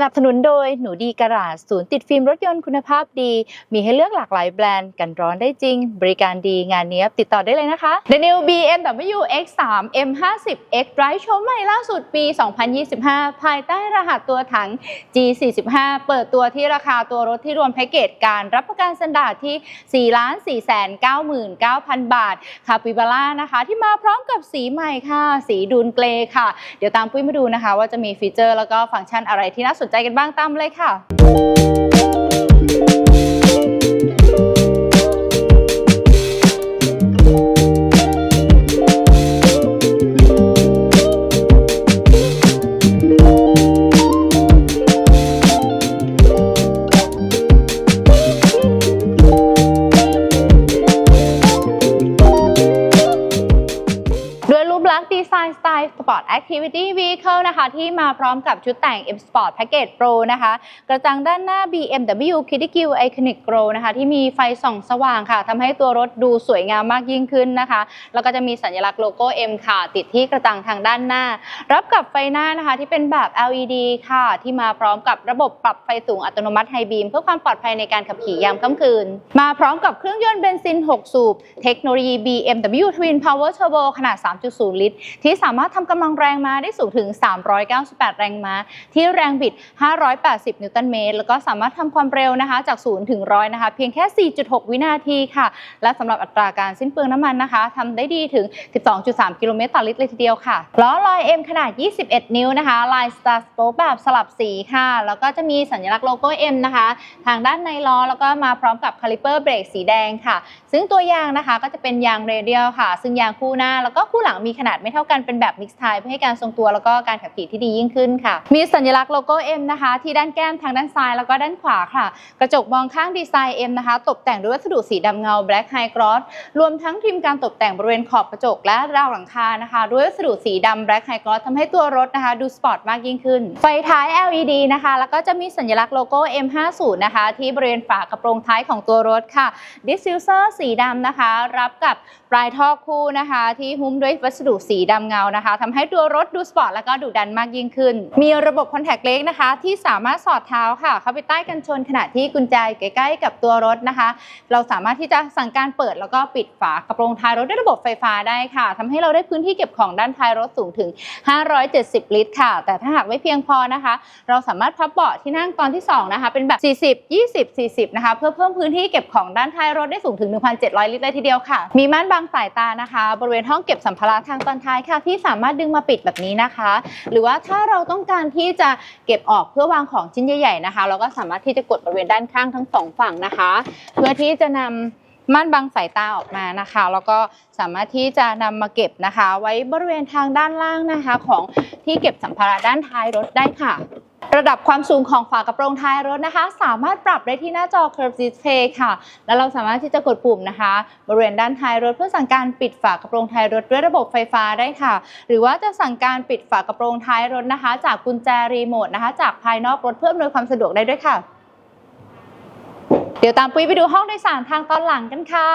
สนับสนุนโดยหนูดีการาจศูนย์ติดฟิล์มรถยนต์คุณภาพดี มีให้เลือกหลากหลายแบรนด์กันร้อนได้จริง บริการดีงานเนี้ยบติดต่อได้เลยนะคะ The New BMW X3 M50 X Drive โฉมใหม่ล่าสุดปี 2025 ภายใต้รหัสตัวถัง G45 เปิดตัวที่ราคาตัวรถที่รวมแพ็กเกจการรับประกันสันดาดที่ 4 4 9 9 0 0 0 บาทคาปิบาร่านะคะ ที่มาพร้อมกับสีใหม่ค่ะ สีดูนเกรย์ค่ะ เดี๋ยวตามปุ้ยมาดูนะคะ ว่าจะมีฟีเจอร์แล้วก็ฟังก์ชันอะไรที่น่าสนใจกันบ้างตามมเลยค่ะ ด้วยรูปลักษณ์ดีไซน์สไตล์ Sport Activity Vehicle นะคะ ที่มาพร้อมกับชุดแต่ง M Sport Package Pro นะคะ กระจังด้านหน้า BMW Critical Iconic Grow นะคะ ที่มีไฟส่องสว่างค่ะทำให้ตัวรถดูสวยงามมากยิ่งขึ้นนะคะ แล้วก็จะมีสัญลักษณ์โลโก้ M ค่ะ ติดที่กระจังทางด้านหน้า รับกับไฟหน้านะคะที่เป็นแบบ LED ค่ะ ที่มาพร้อมกับระบบปรับไฟสูงอัตโนมัติไฮบีมเพื่อความปลอดภัยในการขับขี่ยามค่ำคืน มาพร้อมกับเครื่องยนต์เบนซิน 6 สูบ เทคโนโลยี BMW Twin Power Turbo ขนาด 3.0ลิตร ที่สามารถทำกำลังแรงม้าได้สูงถึง 398 แรงม้า ที่แรงบิด 580 นิวตันเมตร แล้วก็สามารถทำความเร็วนะคะ จาก 0 ถึง 100 นะคะ เพียงแค่ 4.6 วินาทีค่ะ และสำหรับอัตราการสิ้นเปลืองน้ำมันนะคะทำได้ดีถึง 12.3 กิโลเมตรต่อลิตรเลยทีเดียวค่ะล้อลอย M ขนาด 21 นิ้วนะคะ ลาย Star Spoke แบบสลับสีค่ะ แล้วก็จะมีสัญลักษณ์โลโก้ M นะคะ ทางด้านในล้อแล้วก็มาพร้อมกับคาลิเปอร์เบรกสีแดงค่ะ ซึ่งตัวยางนะคะก็จะเป็นยางเรเดียลค่ะ ซึ่งยางคู่หน้าแล้วก็คู่หลังมีขนาดไม่เท่ากันเป็นแบบมิกซ์ไทเพื่อให้การทรงตัวแล้วก็การขับขี่ที่ดียิ่งขึ้นค่ะ มีสัญลักษณ์โลโก้ M นะคะ ที่ด้านแก้มทางด้านซ้ายแล้วก็ด้านขวาค่ะ กระจกมองข้างดีไซน์ M นะคะ ตกแต่งด้วยวัสดุสีดำเงา Black High Gloss รวมทั้งทีมการตกแต่งบริเวณขอบกระจกและราวหลังคานะคะ ด้วยวัสดุสีดำ Black High Gloss ทำให้ตัวรถนะคะ ดูสปอร์ตมากยิ่งขึ้น ไฟท้าย LED นะคะ แล้วก็จะมีสัญลักษณ์โลโก้ M50 นะคะ ที่บริเวณฝากระโปรงท้ายของตัวรถค่ะ Diffuser สีดำนะคะ รับกับปลายท่อคู่นะคะ ที่หุ้มด้วยวัสดุสีดำเงานะคะทำให้ตัวรถดูสปอร์ตแล้วก็ดุดันมากยิ่งขึ้น มีระบบคอนแทคเลสนะคะ ที่สามารถสอดเท้าค่ะ เข้าไปใต้กันชนขณะที่กุญแจใกล้ๆกับตัวรถนะคะ เราสามารถที่จะสั่งการเปิดแล้วก็ปิดฝากระโปรงท้ายรถด้วยระบบไฟฟ้าได้ค่ะทำให้เราได้พื้นที่เก็บของด้านท้ายรถสูงถึง 570 ลิตรค่ะ แต่ถ้าหากไม่เพียงพอนะคะ เราสามารถพับเบาะที่นั่งตอนที่ 2 นะคะ เป็นแบบ 40 20 40 นะคะ เพื่อเพิ่มพื้นที่เก็บของด้านท้ายรถได้สูงถึง 1,700 ลิตรเลยทีเดียวค่ะ มีม่านบังสายตานะคะ บริเวณห้องเก็บสัมภาระทางตอนท้ายค่ะที่สามารถดึงมาปิดแบบนี้นะคะ หรือว่าถ้าเราต้องการที่จะเก็บออกเพื่อวางของชิ้นใหญ่ๆนะคะ เราก็สามารถที่จะกดบริเวณด้านข้างทั้งสองฝั่งนะคะ เพื่อที่จะนำม่านบังสายตาออกมานะคะ แล้วก็สามารถที่จะนำมาเก็บนะคะ ไว้บริเวณทางด้านล่างนะคะ ของที่เก็บสัมภาระด้านท้ายรถได้ค่ะ ระดับความสูงของฝากระโปรงท้ายรถนะคะ สามารถปรับได้ที่หน้าจอ Curve Display ค่ะ แล้วเราสามารถที่จะกดปุ่มนะคะ บริเวณด้านท้ายรถเพื่อสั่งการปิดฝากระโปรงท้ายรถด้วยระบบไฟฟ้าได้ค่ะ หรือว่าจะสั่งการปิดฝากระโปรงท้ายรถนะคะ จากกุญแจรีโมทนะคะ จากภายนอกรถเพื่ออำนวยความสะดวกได้ด้วยค่ะ เดี๋ยวตามปุ้ยไปดูห้องโดยสารทางตอนหลังกันค่ะ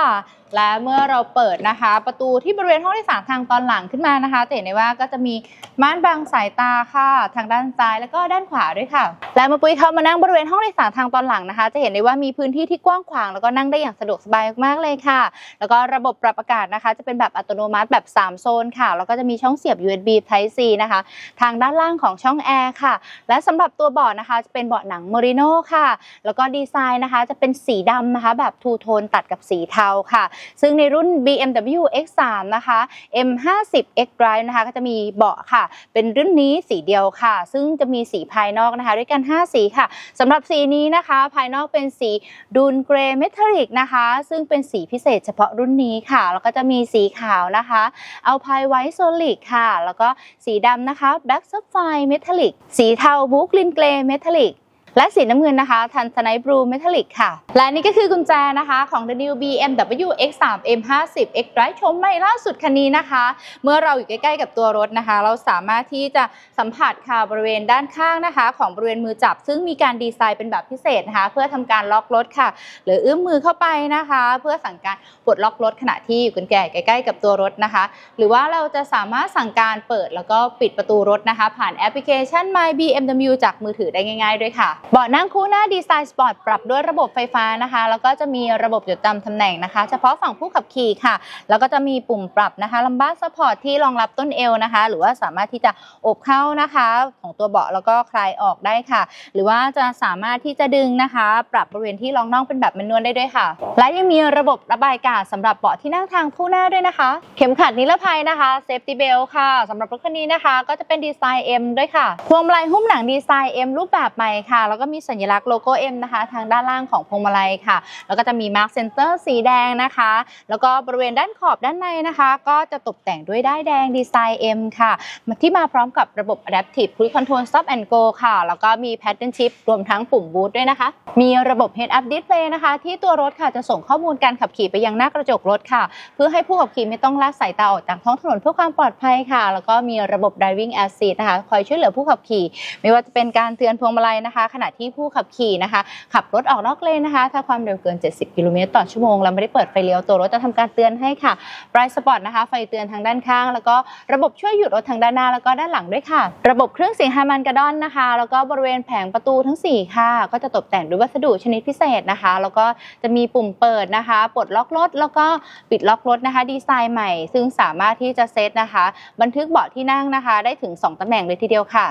และเมื่อเราเปิดนะคะ ประตูที่บริเวณห้องโดยสารทางตอนหลังขึ้นมานะคะจะเห็นได้ว่าก็จะมีม่านบังสายตาค่ะ ทางด้านซ้ายแล้วก็ด้านขวาด้วยค่ะ และเมื่อปุ้ยเข้ามานั่งบริเวณห้องโดยสารทางตอนหลังนะคะ จะเห็นได้ว่ามีพื้นที่ที่กว้างขวางแล้วก็นั่งได้อย่างสะดวกสบายมากเลยค่ะ แล้วก็ระบบปรับอากาศนะคะ จะเป็นแบบอัตโนมัติแบบ 3 โซนค่ะแล้วก็จะมีช่องเสียบ USB Type C นะคะ ทางด้านล่างของช่องแอร์ค่ะ และสำหรับตัวเบาะนะคะจะเป็นเบาะหนังโมริโนค่ะ แล้วก็ดีไซน์นะคะจะเป็นสีดำนะคะ แบบทูโทนตัดกับสีเทาค่ะซึ่งในรุ่น BMW X3 นะคะ M50 X Drive นะคะก็จะมีเบาะค่ะ เป็นรุ่นนี้สีเดียวค่ะ ซึ่งจะมีสีภายนอกนะคะ ด้วยกัน 5 สีค่ะสำหรับสีนี้นะคะ ภายนอกเป็นสีดูนเกรย์เมทัลลิกนะคะ ซึ่งเป็นสีพิเศษเฉพาะรุ่นนี้ค่ะ แล้วก็จะมีสีขาวนะคะเอาพายไวท์โซลิกค่ะ แล้วก็สีดำนะคะ Black Sapphire Metallic สีเทาบูกลินเกรย์เมทัลลิก และสีน้ำเงินนะคะทันสไนบลูเมทัลลิกค่ะ และนี่ก็คือกุญแจนะคะของ The New BMW X3 M50 X Drive ชมใหม่ล่าสุดคันนี้นะคะ เมื่อเราอยู่ใกล้ๆกับตัวรถนะคะ เราสามารถที่จะสัมผัสค่ะบริเวณด้านข้างนะคะ ของบริเวณมือจับ ซึ่งมีการดีไซน์เป็นแบบพิเศษนะคะ เพื่อทำการล็อกรถค่ะ หรือเอื้อมมือเข้าไปนะคะ เพื่อสั่งการปลดล็อกรถขณะที่อยู่กันแก่ใกล้ๆ กับตัวรถนะคะ หรือว่าเราจะสามารถสั่งการเปิดแล้วก็ปิดประตูรถนะคะ ผ่านแอปพลิเคชัน My BMW จากมือถือได้ง่าย ๆ ด้วยค่ะเบาะนั่งคู่หน้าดีไซน์สปอร์ตปรับด้วยระบบไฟฟ้านะคะ แล้วก็จะมีระบบจดจำตำแหน่งนะคะ เฉพาะฝั่งผู้ขับขี่ค่ะ แล้วก็จะมีปุ่มปรับนะคะลัมบ้าซัพพอร์ตที่รองรับต้นเอวนะคะ หรือว่าสามารถที่จะอบเข้านะคะ ของตัวเบาะแล้วก็คลายออกได้ค่ะ หรือว่าจะสามารถที่จะดึงนะคะ ปรับบริเวณที่รองน่องเป็นแบบแมนนวลได้ด้วยค่ะ และยังมีระบบระบายอากาศสำหรับเบาะที่นั่งทางผู้หน้าด้วยนะคะ เข็มขัดนิรภัยนะคะเซฟตี้เบลค่ะสำหรับรถคันนี้นะคะ ก็จะเป็นดีไซน์ M ด้วยค่ะพวงมาลัยหุ้มหนังดีไซน์ M รูปแบบใหม่ค่ะแล้วก็มีสัญลักษณ์โลโก้ M นะคะ ทางด้านล่างของพวงมาลัยค่ะ แล้วก็จะมีมาร์คเซนเตอร์สีแดงนะคะ แล้วก็บริเวณด้านขอบด้านในนะคะ ก็จะตกแต่งด้วยด้ายแดงดีไซน์ M ค่ะ ที่มาพร้อมกับระบบ Adaptive Cruise Control Stop and Go ค่ะ แล้วก็มี Pattern Shift รวมทั้งปุ่ม Boot ด้วยนะคะ มีระบบ Head Up Display นะคะ ที่ตัวรถค่ะจะส่งข้อมูลการขับขี่ไปยังหน้ากระจกรถค่ะ เพื่อให้ผู้ขับขี่ไม่ต้องละสายตาออกจากท้องถนนเพื่อความปลอดภัยค่ะ แล้วก็มีระบบ Driving Assist นะคะคอยช่วยเหลือผู้ขับขี่ ไม่ว่าจะเป็นการเตือนพวงมาลัยนะคะขณะที่ผู้ขับขี่นะคะ ขับรถออกนอกเลนนะคะ ถ้าความเร็วเกิน 70 กิโลเมตรต่อชั่วโมงแล้วไม่ได้เปิดไฟเลี้ยวตัวรถจะทำการเตือนให้ค่ะ b r i g h t Spot นะคะ ไฟเตือนทางด้านข้าง แล้วก็ระบบช่วยหยุดรถทางด้านหน้าแล้วก็ด้านหลังด้วยค่ะ ระบบเครื่องเสียงฮามันกาดอนนะคะ แล้วก็บริเวณแผงประตูทั้ง 4 ค่ะ ก็จะตกแต่งด้วยวัสดุชนิดพิเศษนะคะ แล้วก็จะมีปุ่มเปิดนะคะปลดล็อกรถ แล้วก็ปิดล็อกรถนะคะ ดีไซน์ใหม่ ซึ่งสามารถที่จะเซตนะคะ บันทึกเบาะที่นั่งนะคะ ได้ถึง 2ตำแหน่งเลยทีเดียวค่ะ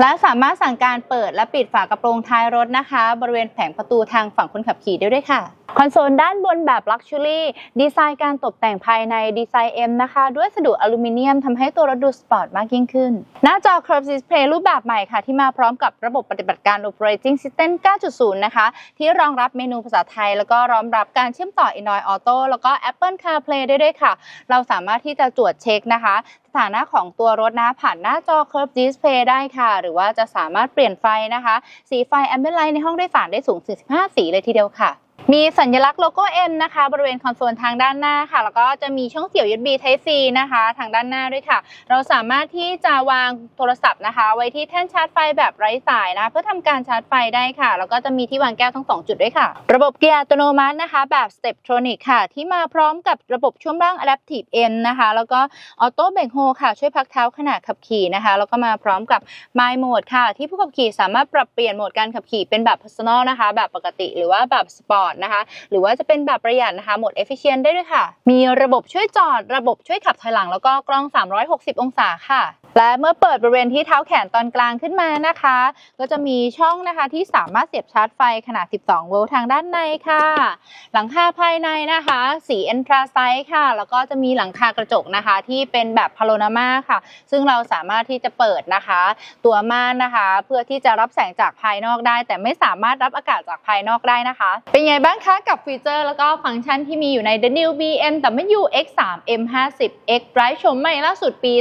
และสามารถสั่งการเปิดและปิดฝากระโปรงท้ายรถนะคะ บริเวณแผงประตูทางฝั่งคนขับขี่ได้ด้วยค่ะ คอนโซลด้านบนแบบ Luxury ดีไซน์การตกแต่งภายในดีไซน์ M นะคะ ด้วยสดุอลูมิเนียมทำให้ตัวรถดูสปอร์ตมากยิ่งขึ้น หน้าจอ Curve Display รูปแบบใหม่ค่ะ ที่มาพร้อมกับระบบปฏิบัติการ Operating System 9.0 นะคะ ที่รองรับเมนูภาษาไทย แล้วก็รองรับการเชื่อมต่อ Android Auto แล้วก็ Apple CarPlay ได้ด้วยค่ะ เราสามารถที่จะตรวจเช็คนะคะสถานะของตัวรถนะผ่านหน้าจอ Curve Display ได้ค่ะ หรือว่าจะสามารถเปลี่ยนไฟนะคะ สีไฟ Ambient Light ในห้องโดยสารได้สูงถึง15สีเลยทีเดียวค่ะ มีสัญลักษณ์โลโก้ M นะคะ บริเวณคอนโซลทางด้านหน้าค่ะ แล้วก็จะมีช่องเสียบ USB Type C นะคะ ทางด้านหน้าด้วยค่ะ เราสามารถที่จะวางโทรศัพท์นะคะ ไว้ที่แท่นชาร์จไฟแบบไร้สายนะ เพื่อทำการชาร์จไฟได้ค่ะ แล้วก็จะมีที่วางแก้วทั้ง 2 จุดด้วยค่ะ ระบบเกียร์อัตโนมัตินะคะ แบบ Steptronic ค่ะ ที่มาพร้อมกับระบบช่วงล่าง Adaptive M นะคะ แล้วก็ Auto Brake Hold ค่ะ ช่วยพักเท้าขณะขับขี่นะคะ แล้วก็มาพร้อมกับ My Mode ค่ะ ที่ผู้ขับขี่สามารถปรับเปลี่ยนโหมดการขับขี่เป็นแบบ Personal นะคะ แบบปกติหรือว่าแบบ Sport นะคะ หรือว่าจะเป็นแบบประหยัดนะคะโหมด Efficient ได้ด้วยค่ะ มีระบบช่วยจอด ระบบช่วยขับถอยหลังแล้วก็กล้อง 360 องศาค่ะและเมื่อเปิดบริเวณที่เท้าแขนตอนกลางขึ้นมานะคะ ก็จะมีช่องนะคะที่สามารถเสียบชาร์จไฟขนาด 12 โวลต์ทางด้านในค่ะ หลังคาภายในนะคะ สี Anthracite ค่ะ แล้วก็จะมีหลังคากระจกนะคะ ที่เป็นแบบพาโ o นามาค่ะ ซึ่งเราสามารถที่จะเปิดนะคะ ตัวม่านนะคะ เพื่อที่จะรับแสงจากภายนอกได้ แต่ไม่สามารถรับอากาศจากภายนอกได้นะคะ เป็นไงบ้างคะกับฟีเจอร์ แล้วก็ฟังก์ชันที่มีอยู่ใน The New BMW X3 M50 X Drive ชมใหม่ล่าสุดปี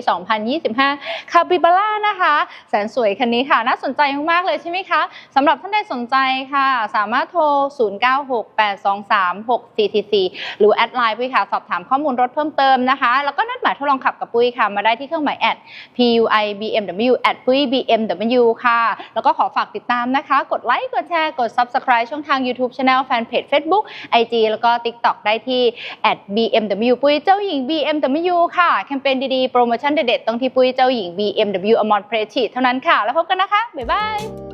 2025 Capybara นะคะ แสนสวยคันนี้ค่ะน่าสนใจมากๆเลยใช่ไหมคะสำหรับท่านใดสนใจค่ะ สามารถโทร 0968236444 หรือแอดไลน์ปุ้ยค่ะ สอบถามข้อมูลรถเพิ่มเติมนะคะ แล้วก็นัดหมายทดลองขับกับปุ้ยค่ะ มาได้ที่เครื่องหมายแอด PUI BMW แอดปุ้ย BMW ค่ะ แล้วก็ขอฝากติดตามนะคะ กดไลค์ กดแชร์ กด Subscribe ช่องทาง YouTube Channel Fanpage Facebook IG แล้วก็ TikTok ได้ที่ BMW ปุ้ยเจ้าหญิง BMW ค่ะ แคมเปญดีๆ โปรโมชั่นเด็ดๆต้องที่ปุ้ยเจ้าหญิง BMW Amon p r e t i เท่านั้นค่ะ แล้วพบกันนะคะ บ๊ายบาย